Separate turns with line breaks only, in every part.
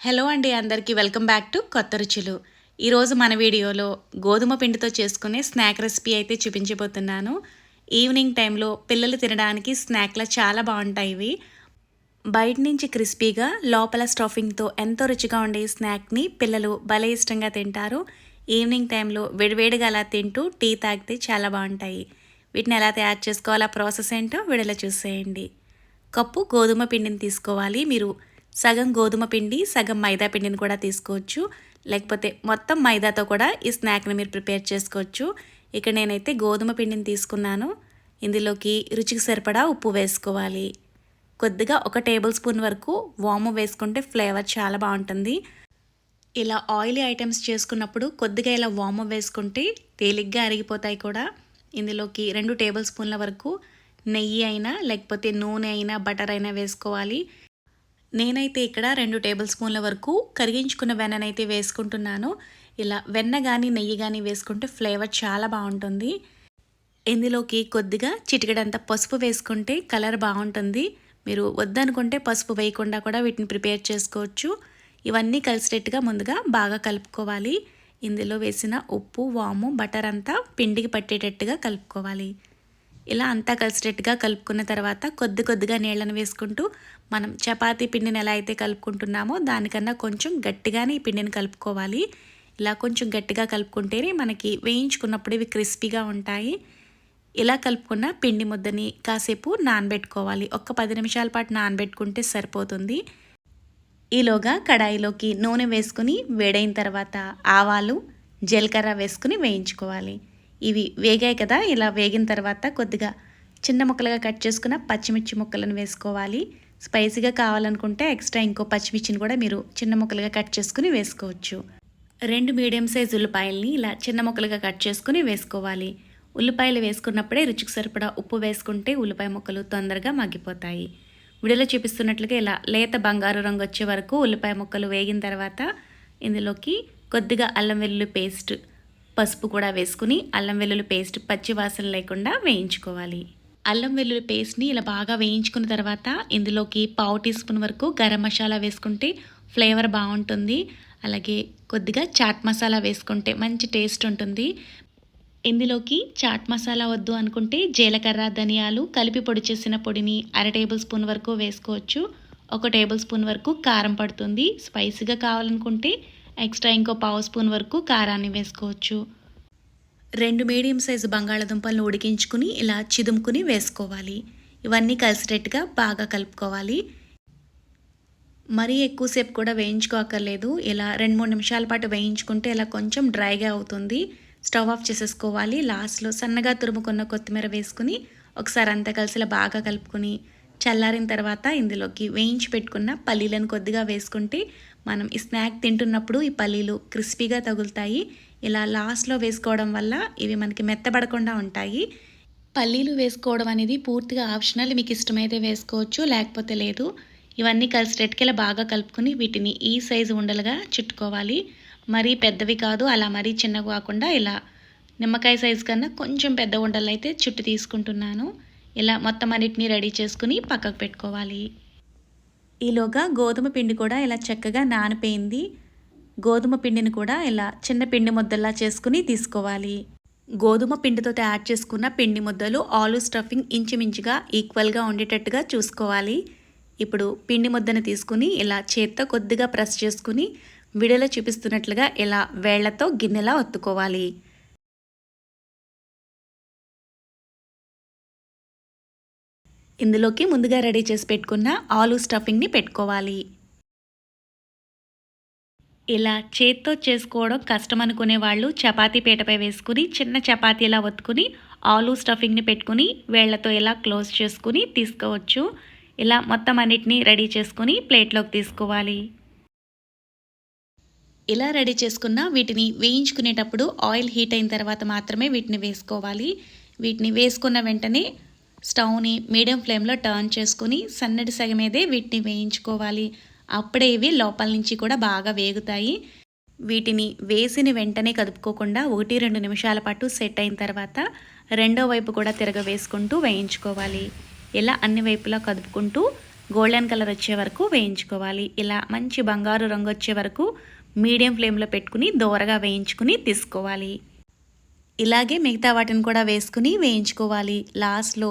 Hello అండి అందరికీ welcome back to కొత్త రుచులు. ఈరోజు మన వీడియోలో గోధుమ పిండితో చేసుకునే స్నాక్ రెసిపీ అయితే చూపించబోతున్నాను. ఈవినింగ్ టైంలో పిల్లలు తినడానికి స్నాక్లా చాలా బాగుంటాయి ఇవి. బయట నుంచి క్రిస్పీగా లోపల స్టఫింగ్తో ఎంతో రుచిగా ఉండే ఈ స్నాక్ని పిల్లలు భలే ఇష్టంగా తింటారు. ఈవినింగ్ టైంలో వేడివేడిగా అలా తింటూ టీ తాగితే చాలా బాగుంటాయి. వీటిని ఎలా తయారు చేసుకోవాలో ప్రాసెస్ ఏంటో వీడియోలో చూసేయండి. కప్పు గోధుమ పిండిని తీసుకోవాలి. మీరు సగం గోధుమ పిండి సగం మైదా పిండిని కూడా తీసుకోవచ్చు. లేకపోతే మొత్తం మైదాతో కూడా ఈ స్నాక్ని మీరు ప్రిపేర్ చేసుకోవచ్చు. ఇక్కడ నేనైతే గోధుమ పిండిని తీసుకున్నాను. ఇందులోకి రుచికి సరిపడా ఉప్పు వేసుకోవాలి. కొద్దిగా ఒక టేబుల్ స్పూన్ వరకు వాము వేసుకుంటే ఫ్లేవర్ చాలా బాగుంటుంది. ఇలా ఆయిలీ ఐటమ్స్ చేసుకున్నప్పుడు కొద్దిగా ఇలా వాము వేసుకుంటే తేలిగ్గా అరిగిపోతాయి కూడా. ఇందులోకి రెండు టేబుల్ స్పూన్ల వరకు నెయ్యి అయినా లేకపోతే నూనె అయినా బటర్ అయినా వేసుకోవాలి. నేనైతే ఇక్కడ రెండు టేబుల్ స్పూన్ల వరకు కరిగించుకున్న వెన్ననైతే వేసుకుంటున్నాను. ఇలా వెన్న కానీ నెయ్యి కానీ వేసుకుంటే ఫ్లేవర్ చాలా బాగుంటుంది. ఇందులోకి కొద్దిగా చిటికడంత పసుపు వేసుకుంటే కలర్ బాగుంటుంది. మీరు వద్దనుకుంటే పసుపు వేయకుండా కూడా వీటిని ప్రిపేర్ చేసుకోవచ్చు. ఇవన్నీ కలిసేటట్టుగా ముందుగా బాగా కలుపుకోవాలి. ఇందులో వేసిన ఉప్పు వాము బటర్ అంతా పిండికి పట్టేటట్టుగా కలుపుకోవాలి. ఇలా అంతా కలిసేటట్టుగా కలుపుకున్న తర్వాత కొద్ది కొద్దిగా నీళ్ళను వేసుకుంటూ మనం చపాతీ పిండిని ఎలా అయితే కలుపుకుంటున్నామో దానికన్నా కొంచెం గట్టిగానే ఈ పిండిని కలుపుకోవాలి. ఇలా కొంచెం గట్టిగా కలుపుకుంటేనే మనకి వేయించుకున్నప్పుడు ఇవి క్రిస్పీగా ఉంటాయి. ఇలా కలుపుకున్న పిండి ముద్దని కాసేపు నానబెట్టుకోవాలి. ఒక్క పది నిమిషాల పాటు నానబెట్టుకుంటే సరిపోతుంది. ఈలోగా కడాయిలోకి నూనె వేసుకుని వేడైన తర్వాత ఆవాలు జీలకర్ర వేసుకుని వేయించుకోవాలి. ఇవి వేగాయి కదా ఇలా వేగిన తర్వాత కొద్దిగా చిన్న ముక్కలుగా కట్ చేసుకున్న పచ్చిమిర్చి ముక్కలను వేసుకోవాలి. స్పైసీగా కావాలనుకుంటే ఎక్స్ట్రా ఇంకో పచ్చిమిర్చిని కూడా మీరు చిన్న ముక్కలుగా కట్ చేసుకుని వేసుకోవచ్చు. రెండు మీడియం సైజ్ ఉల్లిపాయల్ని ఇలా చిన్న ముక్కలుగా కట్ చేసుకుని వేసుకోవాలి. ఉల్లిపాయలు వేసుకున్నప్పుడే రుచికి సరిపడా ఉప్పు వేసుకుంటే ఉల్లిపాయ ముక్కలు తొందరగా మగ్గిపోతాయి. వీడియోలో చూపిస్తున్నట్లుగా ఇలా లేత బంగారు రంగు వచ్చే వరకు ఉల్లిపాయ ముక్కలు వేగిన తర్వాత ఇందులోకి కొద్దిగా అల్లం వెల్లుల్లి పేస్ట్ పసుపు కూడా వేసుకుని అల్లం వెల్లుల్లి పేస్ట్ పచ్చి వాసన లేకుండా వేయించుకోవాలి. అల్లం వెల్లుల్లి పేస్ట్ని ఇలా బాగా వేయించుకున్న తర్వాత ఇందులోకి పావు టీ స్పూన్ వరకు గరం మసాలా వేసుకుంటే ఫ్లేవర్ బాగుంటుంది. అలాగే కొద్దిగా చాట్ మసాలా వేసుకుంటే మంచి టేస్ట్ ఉంటుంది. ఇందులోకి చాట్ మసాలా వద్దు అనుకుంటే జీలకర్ర ధనియాలు కలిపి పొడి చేసిన పొడిని అర టేబుల్ స్పూన్ వరకు వేసుకోవచ్చు. ఒక టేబుల్ స్పూన్ వరకు కారం పడుతుంది. స్పైసీగా కావాలనుకుంటే ఎక్స్ట్రా ఇంకో పావు స్పూన్ వరకు కారాన్ని వేసుకోవచ్చు. రెండు మీడియం సైజు బంగాళాదుంపలను ఉడికించుకుని ఇలా చిదుముకుని వేసుకోవాలి. ఇవన్నీ కలిసేటట్టుగా బాగా కలుపుకోవాలి. మరీ ఎక్కువసేపు కూడా వేయించుకోకర్లేదు. ఇలా రెండు మూడు నిమిషాల పాటు వేయించుకుంటే ఇలా కొంచెం డ్రైగా అవుతుంది. స్టవ్ ఆఫ్ చేసేసుకోవాలి. లాస్ట్లో సన్నగా తురుముకున్న కొత్తిమీర వేసుకుని ఒకసారి అంతా కలిసిలా బాగా కలుపుకొని చల్లారిన తర్వాత ఇందులోకి వేయించి పెట్టుకున్న పల్లీలను కొద్దిగా వేసుకుంటే మనం ఈ స్నాక్ తింటున్నప్పుడు ఈ పల్లీలు క్రిస్పీగా తగులుతాయి. ఇలా లాస్ట్లో వేసుకోవడం వల్ల ఇవి మనకి మెత్తబడకుండా ఉంటాయి. పల్లీలు వేసుకోవడం అనేది పూర్తిగా ఆప్షనల్ మీకు ఇష్టమైతే వేసుకోవచ్చు లేకపోతే లేదు. ఇవన్నీ కలిసి రెట్కెల బాగా కలుపుకొని వీటిని ఈ సైజు ఉండలుగా చుట్టుకోవాలి. మరీ పెద్దవి కాదు అలా మరీ చిన్నవి కాకుండా ఇలా నిమ్మకాయ సైజు కన్నా కొంచెం పెద్ద ఉండలు అయితే చుట్టు తీసుకుంటున్నాను. ఇలా మొత్తం అన్నిటినీ రెడీ చేసుకుని పక్కకు పెట్టుకోవాలి. ఈలోగా గోధుమ పిండి కూడా ఇలా చక్కగా నానిపోయింది. గోధుమ పిండిని కూడా ఇలా చిన్న పిండి ముద్దల్లా చేసుకుని తీసుకోవాలి. గోధుమ పిండితో తయారు చేసుకున్న పిండి ముద్దలు ఆలు స్టఫింగ్ ఇంచుమించుగా ఈక్వల్గా ఉండేటట్టుగా చూసుకోవాలి. ఇప్పుడు పిండి ముద్దను తీసుకుని ఇలా చేత్తో కొద్దిగా ప్రెస్ చేసుకుని విడలో చూపిస్తున్నట్లుగా ఇలా వేళ్ళతో గిన్నెలా ఒత్తుకోవాలి. ఇందులోకి ముందుగా రెడీ చేసి పెట్టుకున్న ఆలు స్టఫింగ్ని పెట్టుకోవాలి. ఇలా చేత్తో చేసుకోవడం కష్టం అనుకునే వాళ్ళు చపాతీ పీటపై వేసుకుని చిన్న చపాతీలా ఒత్తుకుని ఆలు స్టఫింగ్ని పెట్టుకుని వేళ్ళతో ఇలా క్లోజ్ చేసుకుని తీసుకోవచ్చు. ఇలా మొత్తం అన్నిటినీ రెడీ చేసుకుని ప్లేట్లోకి తీసుకోవాలి. ఇలా రెడీ చేసుకున్న వీటిని వేయించుకునేటప్పుడు ఆయిల్ హీట్ అయిన తర్వాత మాత్రమే వీటిని వేసుకోవాలి. వీటిని వేసుకున్న వెంటనే స్టవ్ని మీడియం ఫ్లేమ్లో టర్న్ చేసుకుని సన్నటి సగమేదే వీటిని వేయించుకోవాలి. అప్పుడే ఇవి లోపల నుంచి కూడా బాగా వేగుతాయి. వీటిని వేసిన వెంటనే కదుపుకోకుండా ఒకటి రెండు నిమిషాల పాటు సెట్ అయిన తర్వాత రెండో వైపు కూడా తిరగవేసుకుంటూ వేయించుకోవాలి. ఇలా అన్ని వైపులా కదుపుకుంటూ గోల్డెన్ కలర్ వచ్చే వరకు వేయించుకోవాలి. ఇలా మంచి బంగారు రంగు వచ్చే వరకు మీడియం ఫ్లేమ్లో పెట్టుకుని దోరగా వేయించుకుని తీసుకోవాలి. ఇలాగే మిగతా వాటిని కూడా వేసుకుని వేయించుకోవాలి. లాస్ట్లో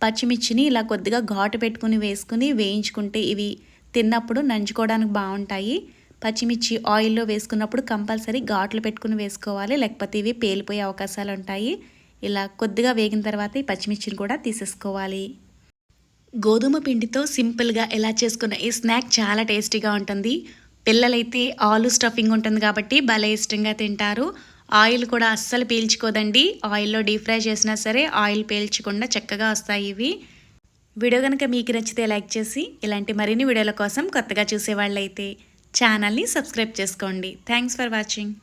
పచ్చిమిర్చిని ఇలా కొద్దిగా ఘాటు పెట్టుకుని వేసుకుని వేయించుకుంటే ఇవి తిన్నప్పుడు నంచుకోవడానికి బాగుంటాయి. పచ్చిమిర్చి ఆయిల్లో వేసుకున్నప్పుడు కంపల్సరీ ఘాట్లు పెట్టుకుని వేసుకోవాలి. లేకపోతే ఇవి పేలిపోయే అవకాశాలు ఉంటాయి. ఇలా కొద్దిగా వేగిన తర్వాత ఈ పచ్చిమిర్చిని కూడా తీసేసుకోవాలి. గోధుమ పిండితో సింపుల్గా ఎలా చేసుకున్న ఈ స్నాక్ చాలా టేస్టీగా ఉంటుంది. పిల్లలైతే ఆలు స్టఫింగ్ ఉంటుంది కాబట్టి భలే ఇష్టంగా తింటారు. ఆయిల్ కూడా అస్సలు పీల్చుకోదండి. ఆయిల్లో డీప్ ఫ్రై చేసినా సరే ఆయిల్ పీల్చకుండా చక్కగా వస్తాయి ఇవి. వీడియో కనుక మీకు నచ్చితే లైక్ చేసి ఇలాంటి మరిన్ని వీడియోల కోసం కొత్తగా చూసేవాళ్ళైతే ఛానల్ని సబ్స్క్రైబ్ చేసుకోండి. Thanks for watching.